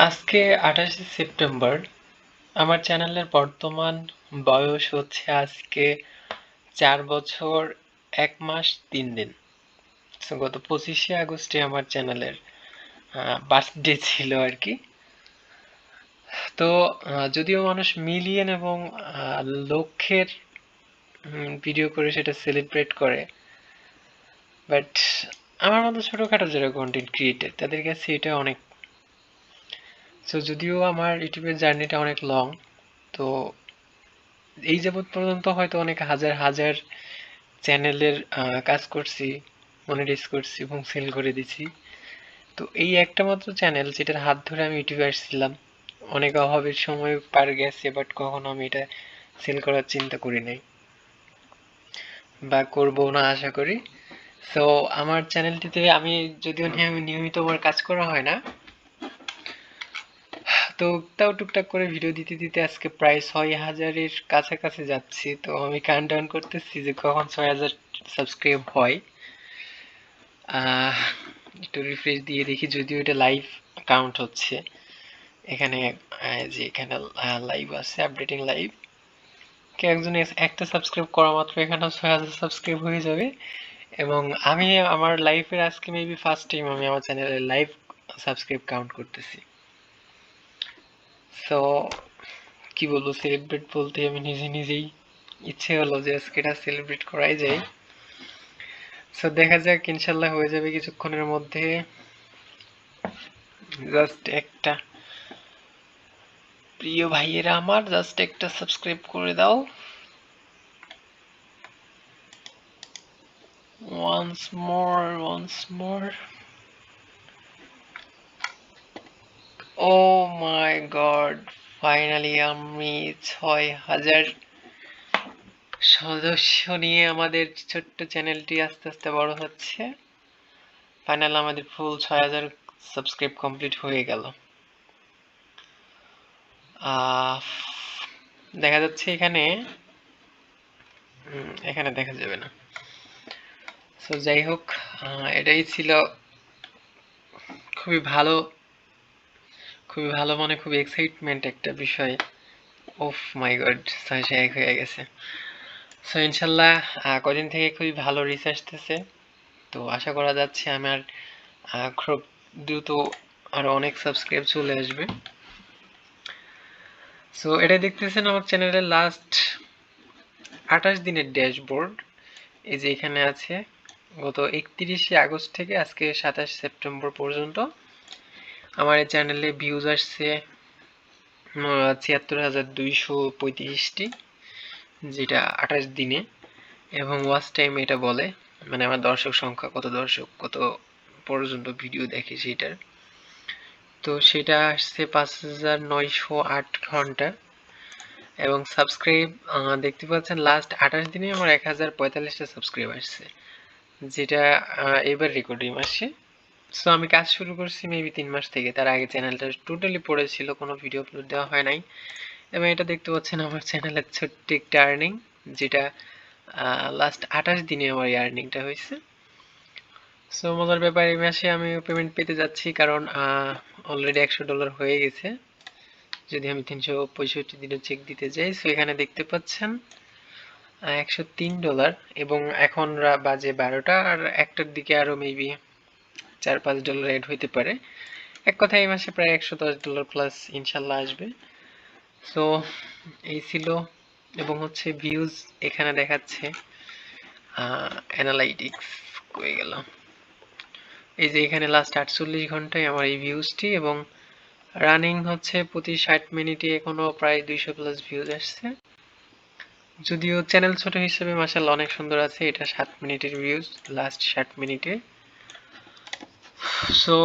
আজকে আঠাশে সেপ্টেম্বর। আমার চ্যানেলের বর্তমান বয়স হচ্ছে আজকে চার বছর এক মাস তিন দিন। গত পঁচিশে আগস্টে আমার চ্যানেলের বার্থডে ছিল আর কি। তো যদিও মানুষ মিলিয়ন এবং আহ, লক্ষের ভিডিও করে সেটা সেলিব্রেট করে বাট আমার মতো ছোটোখাটো যারা কন্টেন্ট ক্রিয়েটার তাদের কাছে এটা অনেক সো যদিও আমার ইউটিউবের জার্নিটা অনেক লং তো এই যাবৎ পর্যন্ত হয়তো অনেক হাজার হাজার চ্যানেলের কাজ করছি মনিটাইজ করছি, এবং সেল করে দিছি। তো এই একটা মাত্র চ্যানেল যেটার হাত ধরে আমি ইউটিউবে আসছিলাম। অনেক অভাবের সময় পার গেছে বাট কখনো আমি এটা সেল করার চিন্তা করি নাই। বা করব না, আশা করি। সো আমার চ্যানেলটিতে আমি যদিও নিয়মিত আমার কাজ করা হয় না তো তাও টুকটাক করে ভিডিও দিতে দিতে আজকে প্রায় ছয় হাজারের কাছাকাছি যাচ্ছি। তো আমি কাউন্ট ডাউন করতেছি যে কখন ছয় হাজার সাবস্ক্রাইব হয়। একটু রিফ্রেশ দিয়ে দেখি যদিও এটা লাইভ কাউন্ট হচ্ছে। এখানে যে এখানে লাইভ আছে আপডেটিং লাইভ কে একজন একটা সাবস্ক্রাইব করা মাত্র এখানে ছয় হাজার সাবস্ক্রাইব হয়ে যাবে। এবং আমি আমার লাইফের আজকে মেবি ফার্স্ট টাইম আমি আমার চ্যানেলে লাইভ সাবস্ক্রাইব কাউন্ট করতেছি। সো কি বলব সেলিব্রেট বলতে আমি নিজে নিজেই ইচ্ছে হলো যে আজকে এটা সেলিব্রেট করাই যায়। সো দেখা যাক, ইনশাল্লাহ হয়ে যাবে কিছুক্ষণের মধ্যে। জাস্ট একটা প্রিয় ভাইয়েরা আমার জাস্ট একটা সাবস্ক্রাইব করে দাও। Once more once more oh my god finally আমি ছয় হাজার সদস্য নিয়ে আমাদের ছোট্ট চ্যানেলটি আস্তে আস্তে বড় হচ্ছে। ফাইনাল আমাদের ফুল ছয় হাজার সাবস্ক্রাইব কমপ্লিট হয়ে গেল। দেখা যাচ্ছে এখানে এখানে দেখা যাবে না। সো যাই হোক এটাই ছিল খুবই ভালো খুবই ভালো মানে খুবই এক্সাইটমেন্ট একটা বিষয়। ওফ মাই গড ছয়শো এক হয়ে গেছে। সো ইনশাল্লাহ কদিন থেকে খুবই ভালো রিচ আসতেছে তো আশা করা যাচ্ছে আমার খুব দ্রুত আরও অনেক সাবস্ক্রাইব চলে আসবে। সো এটা দেখতেছেন আমার চ্যানেলের লাস্ট আঠাশ দিনের ড্যাশবোর্ড এই যে এখানে আছে, গত একত্রিশে আগস্ট থেকে আজকে সাতাশ সেপ্টেম্বর পর্যন্ত আমার এই চ্যানেলে ভিউজ আসছে ছিয়াত্তর হাজার দুইশো পঁয়ত্রিশটি, যেটা আঠাশ দিনে। এবং ওয়াচ টাইম এটা বলে মানে আমার দর্শক সংখ্যা, কত দর্শক, কত পর্যন্ত ভিডিও দেখে সেটার। তো সেটা আসছে পাঁচ হাজার নয়শো আট ঘণ্টা। এবং সাবস্ক্রাইব দেখতে পাচ্ছেন লাস্ট আঠাশ দিনে আমার এক হাজার পঁয়তাল্লিশটা সাবস্ক্রাইব আসছে, যেটা এবার রেকর্ডিং মাসে সো আমি কাজ শুরু করছি মেবি তিন মাস থেকে। তার আগে চ্যানেলটা টোটালি পড়েছিল, কোনো ভিডিও আপলোড দেওয়া হয় নাই। এবং এটা দেখতে পাচ্ছেন আমার চ্যানেলের ছোট্ট একটা আর্নিং যেটা লাস্ট আঠাশ দিনে আমার এই আর্নিংটা হয়েছে। সো মজার ব্যাপার, এই মাসে আমি পেমেন্ট পেতে যাচ্ছি কারণ অলরেডি একশো ডলার হয়ে গেছে। যদি আমি তিনশো পঁয়ষট্টি দিনে চেক দিতে যাই সো এখানে দেখতে পাচ্ছেন একশো তিন ডলার এবং এখন বাজে বারোটা, আর একটার দিকে আরও মেবি চার পাঁচ ডলার এড হইতে পারে। এক কথায় এই মাসে প্রায় একশো দশ ডলার প্লাস ইনশাল্লাহ আসবে। সো এই ছিল এবং হচ্ছে ভিউজ এখানে দেখাচ্ছে অ্যানালাইটিক্স কয়ে গেল। এই যে এখানে লাস্ট আটচল্লিশ ঘন্টায় আমার এই ভিউজটি এবং রানিং হচ্ছে প্রতি ষাট মিনিটে এখনও প্রায় দুইশো প্লাস ভিউজ আসছে। যদিও চ্যানেল ছোট হিসেবে মাসাল অনেক সুন্দর আছে, এটা সাত মিনিটের ভিউজ লাস্ট ষাট মিনিটে সো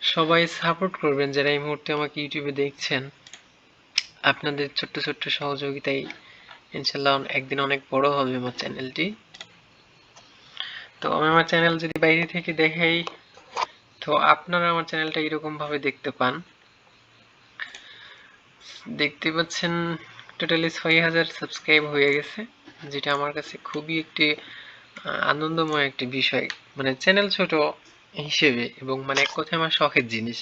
সবাই সাপোর্ট করবেন যারা এই মুহূর্তে আমাকে ইউটিউবে দেখছেন। আপনাদের ছোট্ট ছোট্ট সহযোগিতায় ইনশাল্লাহ একদিন অনেক বড় হবে আমার চ্যানেলটি। তো আমি আমার চ্যানেল যদি বাইরে থেকে দেখাই, তো আপনারা আমার চ্যানেলটা এরকম ভাবে দেখতে পান। দেখতে পাচ্ছেন টোটালি ছয় হাজার সাবস্ক্রাইব হয়ে গেছে, যেটা আমার কাছে খুবই একটি আনন্দময় একটি বিষয়। মানে চ্যানেল ছোট হিসেবে এবং মানে এক কথায় আমার শখের জিনিস।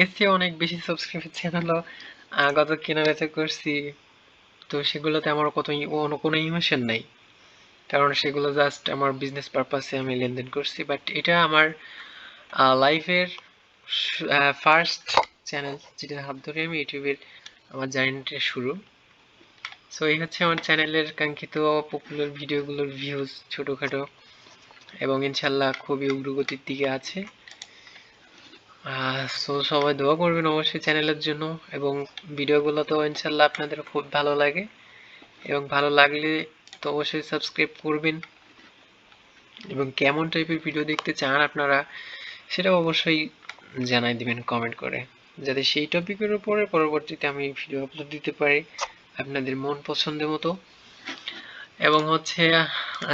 এর চেয়ে অনেক বেশি সাবস্ক্রাইবার চ্যানেলও গত কেনা বেচা করছি। তো সেগুলোতে আমার কত কোনো ইমোশন নাই। কারণ সেগুলো জাস্ট আমার বিজনেস পারপাসে আমি লেনদেন করছি। বাট এটা আমার লাইফের ফার্স্ট চ্যানেল যেটা হাত ধরে আমি ইউটিউবের আমার জার্নিটা শুরু। সো এই হচ্ছে আমার চ্যানেলের কাঙ্ক্ষিত পপুলার ভিডিওগুলোর ভিউজ ছোটোখাটো এবং ইনশাল্লাহ খুবই উগ্রগতির দিকে আছে। সো সবাই দোয়া করবেন অবশ্যই চ্যানেলের জন্য এবং ভিডিওগুলো তো ইনশাল্লাহ আপনাদের খুব ভালো লাগে এবং ভালো লাগলে তো অবশ্যই সাবস্ক্রাইব করবেন। এবং কেমন টাইপের ভিডিও দেখতে চান আপনারা সেটা অবশ্যই জানাই দিবেন কমেন্ট করে। যাতে সেই টপিকের উপরে পরবর্তীতে আমি ভিডিও আপলোড দিতে পারি। আপনাদের মন পছন্দের মতো। এবং হচ্ছে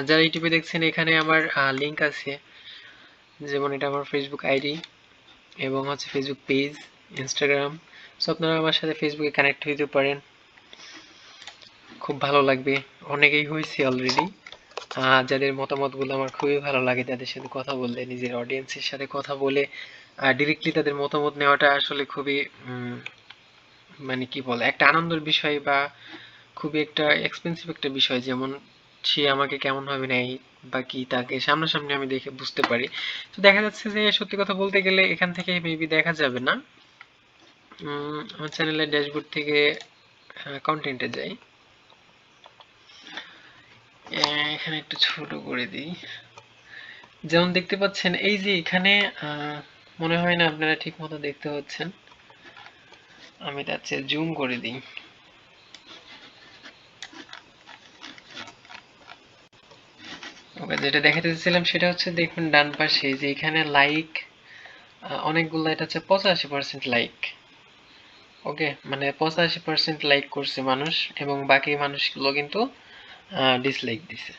যারা ইউটিউবে দেখছেন, এখানে আমার লিঙ্ক আছে। যেমন এটা আমার ফেসবুক আইডি এবং হচ্ছে ফেসবুক পেজ ইনস্টাগ্রাম সো আপনারা আমার সাথে ফেসবুকে কানেক্ট হইতে পারেন। খুব ভালো লাগবে। অনেকেই হয়েছে অলরেডি যাদের মতামতগুলো আমার খুবই ভালো লাগে, তাদের সাথে কথা বললে, নিজের অডিয়েন্সের সাথে কথা বলে ডিরেক্টলি তাদের মতামত নেওয়াটা আসলে খুবই মানে কি বলে, একটা আনন্দের বিষয় বা খুবই একটা এক্সপেন্সিভ একটা বিষয়, যেমন সে আমাকে কেমনভাবে নেয় বা কি তাকে সামনাসামনি আমি দেখে বুঝতে পারি। তো দেখা যাচ্ছে যে সত্যি কথা বলতে গেলে এখান থেকে মেবি দেখা যাবে না। আমার চ্যানেলের ড্যাশবোর্ড থেকে কন্টেন্টে যাই। এখানে একটু ছোট করে দিই। যেমন দেখতে পাচ্ছেন, এই যে এখানে মনে হয় না আপনারা ঠিক মতো দেখতে পাচ্ছেন। আমি চেয়ে জুম করে দিই। ওকে যেটা দেখাতে চাইছিলাম সেটা হচ্ছে দেখুন ডান পাশে যে এখানে লাইক অনেকগুলো এটা হচ্ছে পঁচাশি পার্সেন্ট লাইক ওকে মানে পঁচাশি পার্সেন্ট লাইক করছে মানুষ এবং বাকি মানুষগুলো কিন্তু ডিসলাইক দিছে।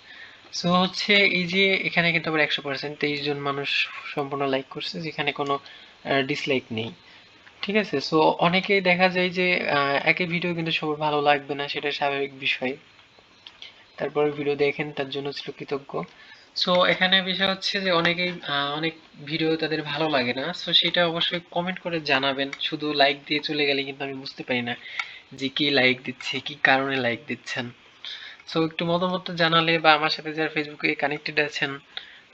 সো হচ্ছে এই যে এখানে কিন্তু আবার একশো পার্সেন্ট তেইশ জন মানুষ সম্পূর্ণ লাইক করছে, যেখানে কোনো ডিসলাইক নেই। ঠিক আছে সো অনেকেই দেখা যায় যে একই ভিডিও কিন্তু সবার ভালো লাগবে না, সেটা স্বাভাবিক বিষয়। তারপরে ভিডিও দেখেন, তার জন্য ছিল কৃতজ্ঞ। সো এখানে বিষয় হচ্ছে যে, অনেকেই অনেক ভিডিও তাদের ভালো লাগে না। সো সেটা অবশ্যই কমেন্ট করে জানাবেন। শুধু লাইক দিয়ে চলে গেলে কিন্তু আমি বুঝতে পারি না যে কি লাইক দিচ্ছে, কি কারণে লাইক দিচ্ছেন। সো একটু মতামত জানালে বা আমার সাথে যারা ফেসবুকে কানেক্টেড আছেন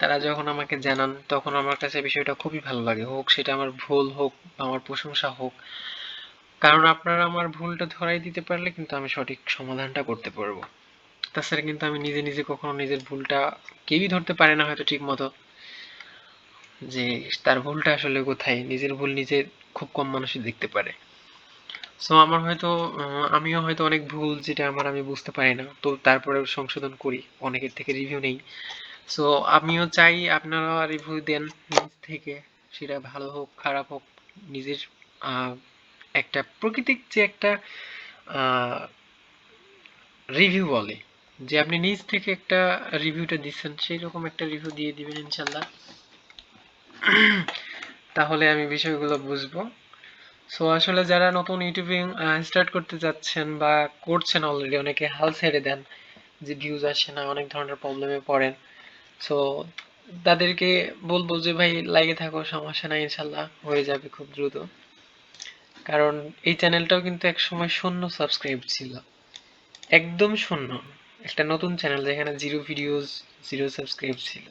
তারা যখন আমাকে জানান, তখন আমার কাছে বিষয়টা খুবই ভালো লাগে। হোক সেটা আমার ভুল হোক আমার প্রশংসা হোক, কারণ আপনারা আমার ভুলটা ধরাই দিতে পারলে কিন্তু আমি সঠিক সমাধানটা করতে পারব। তাছাড়া কিন্তু আমি নিজে নিজে কখনো নিজের ভুলটা কেউই ধরতে পারে না হয়তো ঠিক মতো, যে তার ভুলটা আসলে কোথায়? নিজের ভুল নিজে খুব কম মানুষই দেখতে পারে। সো আমার হয়তো আমিও হয়তো অনেক ভুল যেটা আমার আমি বুঝতে পারি না। তো তারপরে সংশোধন করি। অনেকের থেকে রিভিউ নেই। সো আমিও চাই আপনারা রিভিউ দেন নিজ থেকে। সেটা ভালো হোক, খারাপ হোক, নিজের একটা প্রকৃতিক যে একটা রিভিউ বলে। যে আপনি নিজ থেকে একটা রিভিউটা দিচ্ছেন সেই রকম একটা রিভিউ দিয়ে দিবেন ইনশাল্লাহ। তাহলে আমি বিষয়গুলো বুঝব। সো আসলে যারা নতুন ইউটিউবিং স্টার্ট করতে যাচ্ছেন বা করছেন অলরেডি অনেকে হাল ছেড়ে দেন যে ভিউজ আসে না, অনেক ধরনের প্রবলেমে পড়েন। সো তাদেরকে বলব যে, ভাই লাগে থাকো, সমস্যা নাই, ইনশাল্লাহ হয়ে যাবে খুব দ্রুত। কারণ এই চ্যানেলটাও কিন্তু এক সময় শূন্য সাবস্ক্রাইব ছিল। একদম শূন্য। একটা নতুন চ্যানেল যেখানে জিরো ভিডিওস জিরো সাবস্ক্রাইব ছিল।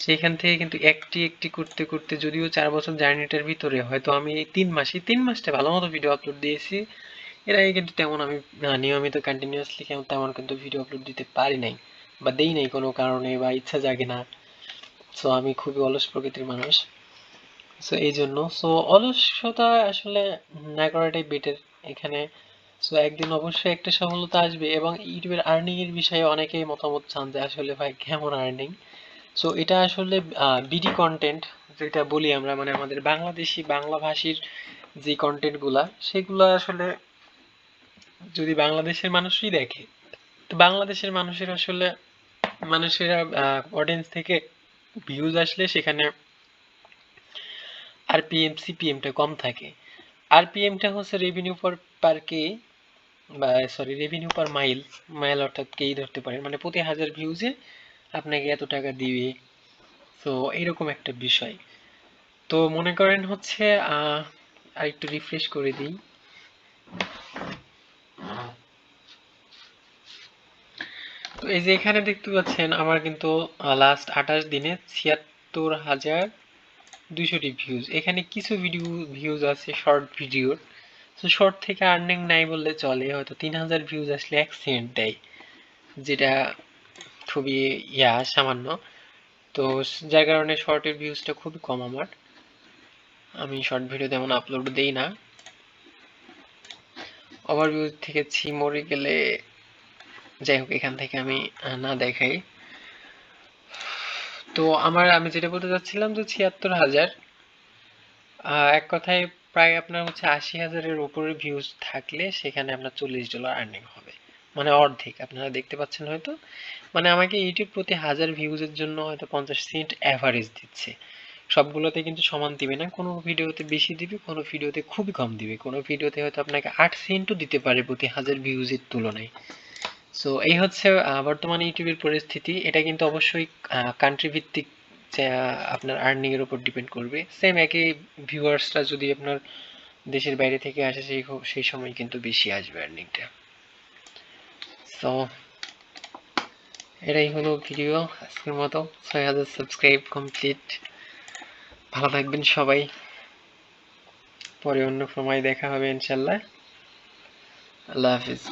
সেইখান থেকে কিন্তু একটি একটি করতে করতে যদিও চার বছর জার্নিটার ভিতরে, হয়তো আমি এই তিন মাসে, তিন মাসটা ভালো মতো ভিডিও আপলোড দিয়েছি। এর আগে কিন্তু তেমন আমি নিয়মিত কন্টিনিউয়াসলি তেমন কিন্তু ভিডিও আপলোড দিতে পারি নাই। বা দেই নাই কোনো কারণে বা ইচ্ছা জাগে না। সো আমি খুবই অলস প্রকৃতির মানুষ। সো এই জন্য সো অলসতা আসলে না করাটাই বেটার এখানে। সো একদিন অবশ্যই একটা সফলতা আসবে এবং ইউটিউবের আর্নিং এর বিষয়ে অনেকেই মতামত চান যে, আসলে ভাই, কেমন আর্নিং সো এটা আসলে বিডি কন্টেন্ট যেটা বলি আমরা মানে আমাদের বাংলাদেশি বাংলা ভাষীর যে কন্টেন্টগুলা সেগুলো আসলে যদি বাংলাদেশের মানুষই দেখে, তো বাংলাদেশের মানুষের আসলে মানুষেরা অডিয়েন্স থেকে ভিউজ আসলে সেখানে আরপিএম সিপিএমটা কম থাকে। আরপিএমটা হচ্ছে রেভিনিউ পার পার কে বা sorry revenue per mile mile অর্থাৎ কেই ধরতে পারেন। মানে প্রতি হাজার ভিউজে আপনাকে এত টাকা দিবে। তো এরকম একটা বিষয়। তো মনে করেন হচ্ছে আর একটু রিফ্রেশ করে দিই। তো এই যে এখানে দেখতে পাচ্ছেন, আমার কিন্তু লাস্ট আঠাশ দিনে ছিয়াত্তর হাজার দুইশোটি ভিউজ এখানে কিছু ভিডিও ভিউজ আছে শর্ট ভিডিওর তো শর্ট থেকে আর্নিং নাই বললে চলে, হয়তো তিন হাজার ভিউজ আসলে এক সেন্ট দেয়, যেটা খুবই, ইয়া, সামান্য। তো যার কারণে শর্টের ভিউজটা খুবই কম আমার। আমি শর্ট ভিডিও তেমন আপলোড দেই না। ওভারভিউ থেকে ছি, মরে গেলে যাই হোক, এখান থেকে আমি না দেখাই। তো আমার, আমি যেটা বলতে চাচ্ছিলাম যে ছিয়াত্তর হাজার এক কথায় প্রায় আপনার হচ্ছে আশি হাজারের উপরে ভিউজ থাকলে সেখানে আপনার চল্লিশ ডলার আর্নিং হবে। মানে অর্ধেক, আপনারা দেখতে পাচ্ছেন হয়তো। মানে আমাকে ইউটিউব প্রতি হাজার ভিউজের জন্য হয়তো পঞ্চাশ সেন্ট অ্যাভারেজ দিচ্ছে। সবগুলোতে কিন্তু সমান দিবে না। কোনো ভিডিওতে বেশি দিবে, কোনো ভিডিওতে খুবই কম দিবে। কোনো ভিডিওতে হয়তো আপনাকে আট সেন্টও দিতে পারে প্রতি হাজার ভিউজের তুলনায়। সো এই হচ্ছে বর্তমানে ইউটিউবের পরিস্থিতি। এটা কিন্তু অবশ্যই কান্ট্রি ভিত্তিক আপনার আর্নিং এর উপর ডিপেন্ড করবে। সেম একই ভিউয়ার্সরা যদি আপনার দেশের বাইরে থেকে আসে, সেই সেই সময় কিন্তু বেশি আসবে আর্নিংটা সো এটাই হলো ভিডিও আজকের মতো। ছয় হাজার সাবস্ক্রাইব কমপ্লিট ভালো থাকবেন সবাই। পরে অন্য সময় দেখা হবে ইনশাল্লাহ। আল্লাহ হাফিজ।